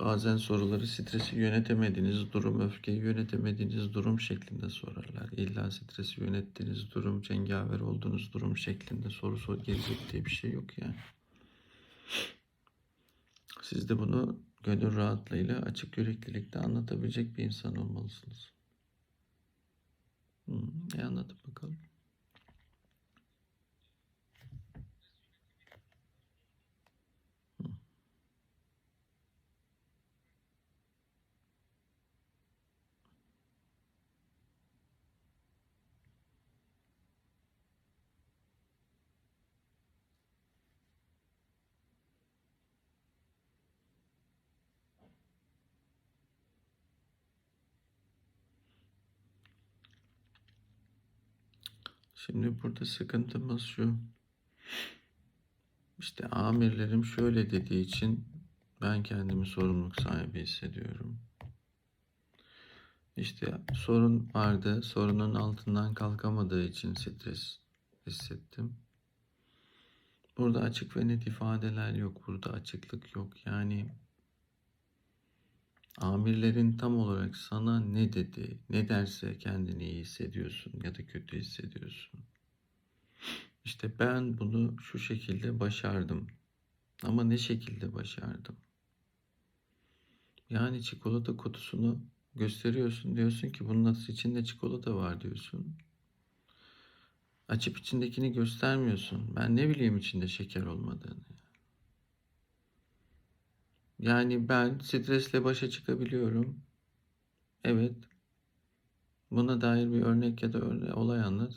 Bazen soruları stresi yönetemediğiniz durum, öfkeyi yönetemediğiniz durum şeklinde sorarlar. İlla stresi yönettiğiniz durum, cengaver olduğunuz durum şeklinde soru sor gelecek diye bir şey yok yani. Siz de bunu gönül rahatlığıyla, açık yüreklilikle anlatabilecek bir insan olmalısınız. Hmm, e anlatın bakalım. Şimdi burada sıkıntımız şu. İşte amirlerim şöyle dediği için ben kendimi sorumluluk sahibi hissediyorum. İşte sorun vardı. Sorunun altından kalkamadığı için stres hissettim. Burada açık ve net ifadeler yok. Burada açıklık yok. Yani amirlerin tam olarak sana ne dedi, ne derse kendini iyi hissediyorsun ya da kötü hissediyorsun. İşte ben bunu şu şekilde başardım. Ama ne şekilde başardım? Yani çikolata kutusunu gösteriyorsun diyorsun ki bunun içinde çikolata var diyorsun. Açıp içindekini göstermiyorsun. Ben ne bileyim içinde şeker olmadığını. Yani ben stresle başa çıkabiliyorum. Evet. Buna dair bir örnek ya da örne olay anlat.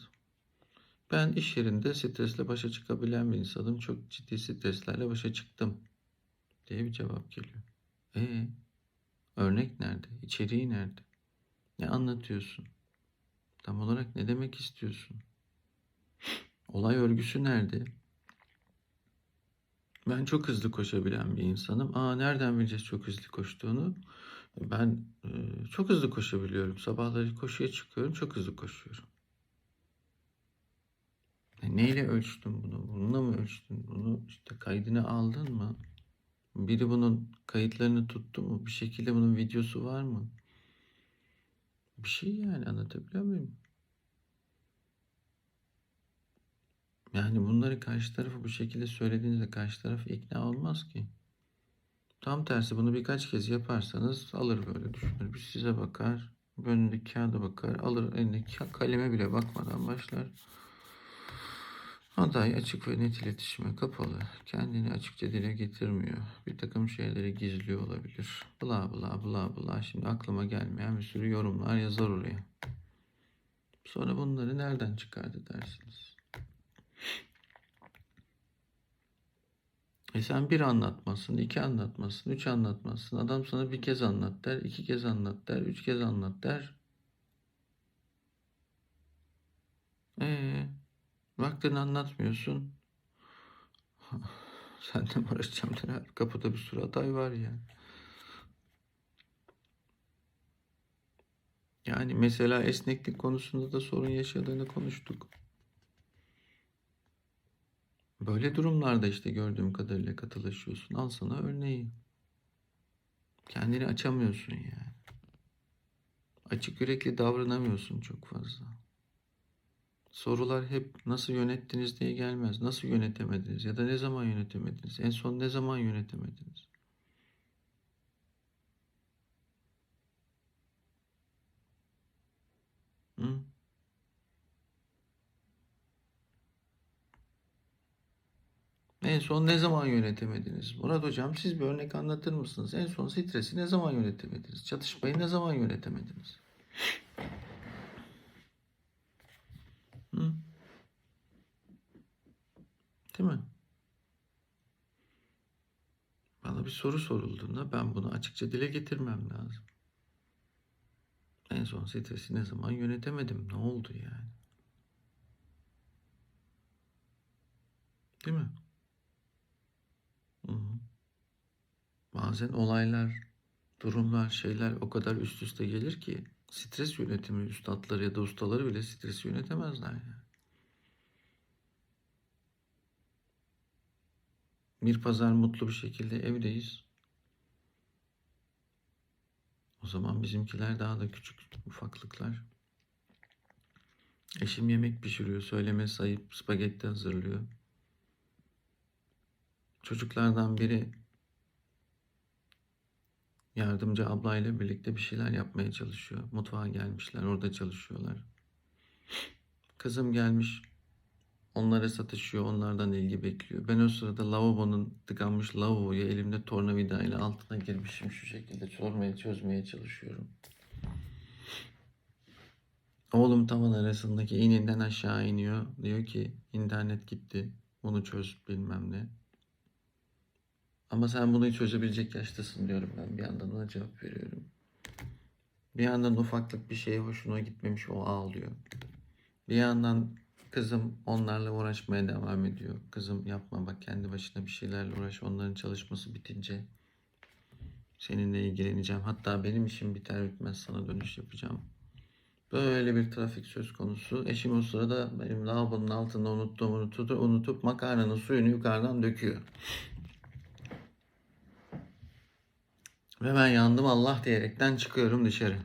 Ben iş yerinde stresle başa çıkabilen bir insanım. Çok ciddi streslerle başa çıktım. Diye bir cevap geliyor. E örnek nerede? İçeriği nerede? Ne anlatıyorsun? Tam olarak ne demek istiyorsun? Olay örgüsü nerede? Ben çok hızlı koşabilen bir insanım. Aa nereden bileceğiz çok hızlı koştuğunu? Ben e, çok hızlı koşabiliyorum. Sabahları koşuya çıkıyorum, çok hızlı koşuyorum. E, neyle ölçtün bunu? Bununla mı ölçtün? Bunu işte kaydını aldın mı? Biri bunun kayıtlarını tuttu mu? Bir şekilde bunun videosu var mı? Bir şey yani anlatabiliyor muyum? Yani bunları karşı tarafı bu şekilde söylediğinizde karşı taraf ikna olmaz ki. Tam tersi bunu birkaç kez yaparsanız alır böyle düşünür. Bir size bakar. Önündeki kağıda bakar. Alır elindeki kaleme bile bakmadan başlar. Aday açık ve net iletişime kapalı. Kendini açıkça dile getirmiyor. Bir takım şeyleri gizliyor olabilir. Bla bla bla bla. Şimdi aklıma gelmeyen bir sürü yorumlar yazar oraya. Sonra bunları nereden çıkardı dersiniz? E sen bir anlatmasın, iki anlatmasın, üç anlatmasın. Adam sana bir kez anlat der, iki kez anlat der, üç kez anlat der. Ee, vaktini anlatmıyorsun. Sen de mi uğraşacağım der. Kapıda bir sürü aday var ya. Yani mesela esneklik konusunda da sorun yaşadığını konuştuk. Böyle durumlarda işte gördüğüm kadarıyla katılaşıyorsun. Al sana örneği. Kendini açamıyorsun yani. Açık yürekli davranamıyorsun çok fazla. Sorular hep nasıl yönettiniz diye gelmez. Nasıl yönetemediniz ya da ne zaman yönetemediniz? En son ne zaman yönetemediniz? Hı? En son ne zaman yönetemediniz? Murat Hocam siz bir örnek anlatır mısınız? En son stresi ne zaman yönetemediniz? Çatışmayı ne zaman yönetemediniz? Hı? Değil mi? Bana bir soru sorulduğunda ben bunu açıkça dile getirmem lazım. En son stresi ne zaman yönetemedim? Ne oldu yani? Değil mi? Hı hı. Bazen olaylar, durumlar, şeyler o kadar üst üste gelir ki stres yönetimi üstadları ya da ustaları bile stresi yönetemezler yani. Bir pazar mutlu bir şekilde evdeyiz. O zaman bizimkiler daha da küçük ufaklıklar. Eşim yemek pişiriyor, söylemesi ayıp, spagetti hazırlıyor. Çocuklardan biri yardımcı ablayla birlikte bir şeyler yapmaya çalışıyor. Mutfağa gelmişler, orada çalışıyorlar. Kızım gelmiş, onlara satışıyor, onlardan ilgi bekliyor. Ben o sırada lavabonun tıkanmış lavaboyu elimde tornavidayla altına girmişim şu şekilde çözmeye, çözmeye çalışıyorum. Oğlum tavan arasındaki ininden aşağı iniyor. Diyor ki internet gitti. Bunu çöz bilmem ne. Ama sen bunu çözebilecek yaştasın diyorum ben. Bir yandan ona cevap veriyorum. Bir yandan ufaklık bir şeye hoşuna gitmemiş o ağlıyor. Bir yandan kızım onlarla uğraşmaya devam ediyor. Kızım yapma bak kendi başına bir şeylerle uğraş. Onların çalışması bitince seninle ilgileneceğim. Hatta benim işim biter bitmez sana dönüş yapacağım. Böyle bir trafik söz konusu. Eşim o sırada benim lavabonun altında unuttuğumu unutup, unutup makarnanın suyunu yukarıdan döküyor. Ve ben yandım Allah diyerekten çıkıyorum dışarı.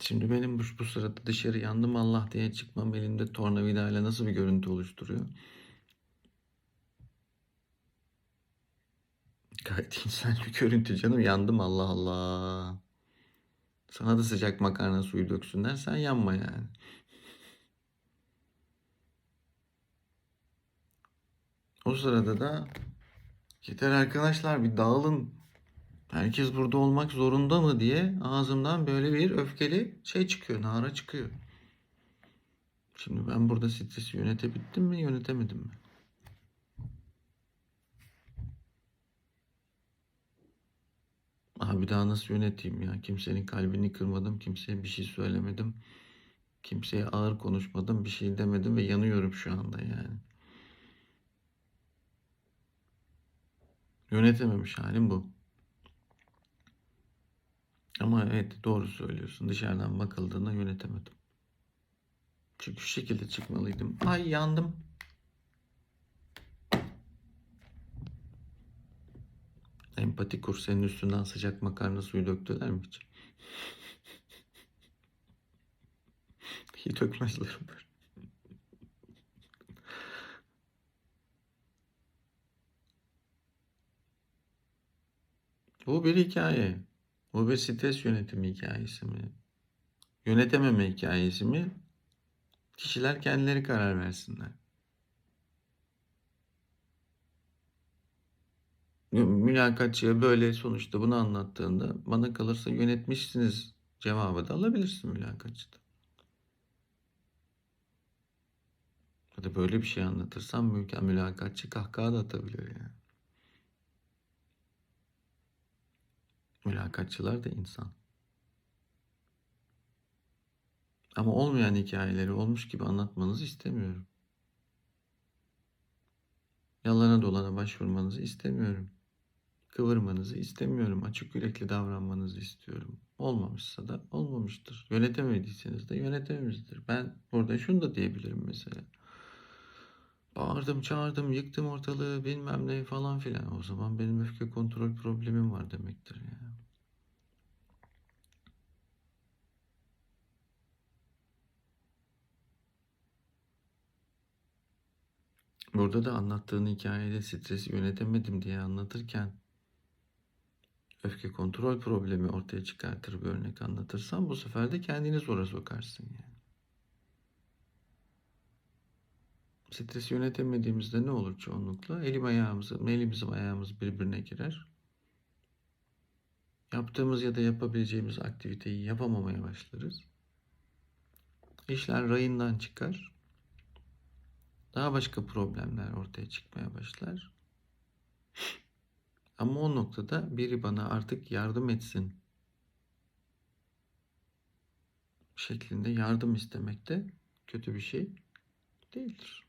Şimdi benim bu, bu sırada dışarı yandım Allah diye çıkmam elimde tornavidayla nasıl bir görüntü oluşturuyor? Gayet insani bir görüntü canım. Yandım Allah Allah. Sana da sıcak makarna suyu döksünler sen yanma yani. O sırada da yeter arkadaşlar bir dağılın. Herkes burada olmak zorunda mı diye ağzımdan böyle bir öfkeli şey çıkıyor, nara çıkıyor. Şimdi ben burada stresi yönetebildim mi, yönetemedim mi? Abi daha nasıl yöneteyim ya? Kimsenin kalbini kırmadım, kimseye bir şey söylemedim. Kimseye ağır konuşmadım, bir şey demedim ve yanıyorum şu anda yani. Yönetememiş halim bu. Ama evet doğru söylüyorsun. Dışarıdan bakıldığında yönetemedim. Çünkü şu şekilde çıkmalıydım. Ay yandım. Empati kur senin üstünden sıcak makarna suyu döktüler mi hiç? Hiç dökmezler umarım. Bu bir hikaye. Bu bir stres yönetimi hikayesi mi? Yönetememe hikayesi mi? Kişiler kendileri karar versinler. Mülakatçıya böyle sonuçta bunu anlattığında bana kalırsa yönetmişsiniz cevabı da alabilirsin mülakatçıda. Ya da böyle bir şey anlatırsam mülakatçı kahkaha da atabilir yani. Mülakatçılar da insan. Ama olmayan hikayeleri olmuş gibi anlatmanızı istemiyorum. Yalana dolana başvurmanızı istemiyorum. Kıvırmanızı istemiyorum. Açık yürekli davranmanızı istiyorum. Olmamışsa da olmamıştır. Yönetemediyseniz de yönetememiştir. Ben burada şunu da diyebilirim mesela. Bağırdım, çağırdım, yıktım ortalığı bilmem ne falan filan. O zaman benim öfke kontrol problemim var demektir ya. Burada da anlattığın hikayede stresi yönetemedim diye anlatırken öfke kontrol problemi ortaya çıkartır bir örnek anlatırsan bu sefer de kendini zora sokarsın yani. Stresi yönetemediğimizde ne olur çoğunlukla? Elim ayağımız, elimizin ayağımız birbirine girer. Yaptığımız ya da yapabileceğimiz aktiviteyi yapamamaya başlarız. İşler rayından çıkar. Daha başka problemler ortaya çıkmaya başlar. Ama o noktada biri bana artık yardım etsin şeklinde yardım istemek de kötü bir şey değildir.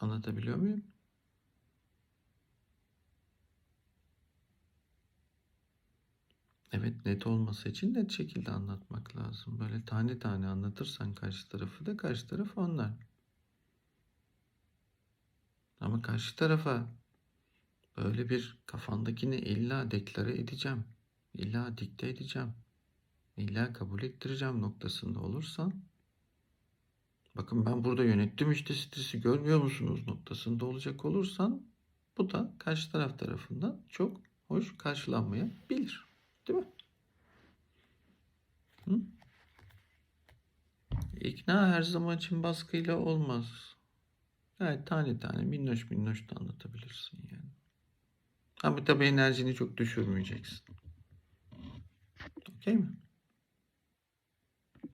Anlatabiliyor muyum? Evet net olması için net şekilde anlatmak lazım. Böyle tane tane anlatırsan karşı tarafı da karşı taraf anlar. Ama karşı tarafa böyle bir kafandakini illa deklare edeceğim. İlla dikte edeceğim. İlla kabul ettireceğim noktasında olursan bakın ben burada yönettim işte stresi görmüyor musunuz noktasında olacak olursan bu da karşı taraf tarafından çok hoş karşılanmayabilir. Değil mi? Hı? İkna her zaman için baskıyla olmaz. Evet tane tane minnoş minnoş da anlatabilirsin yani. Ama tabii enerjini çok düşürmeyeceksin. Okey mi?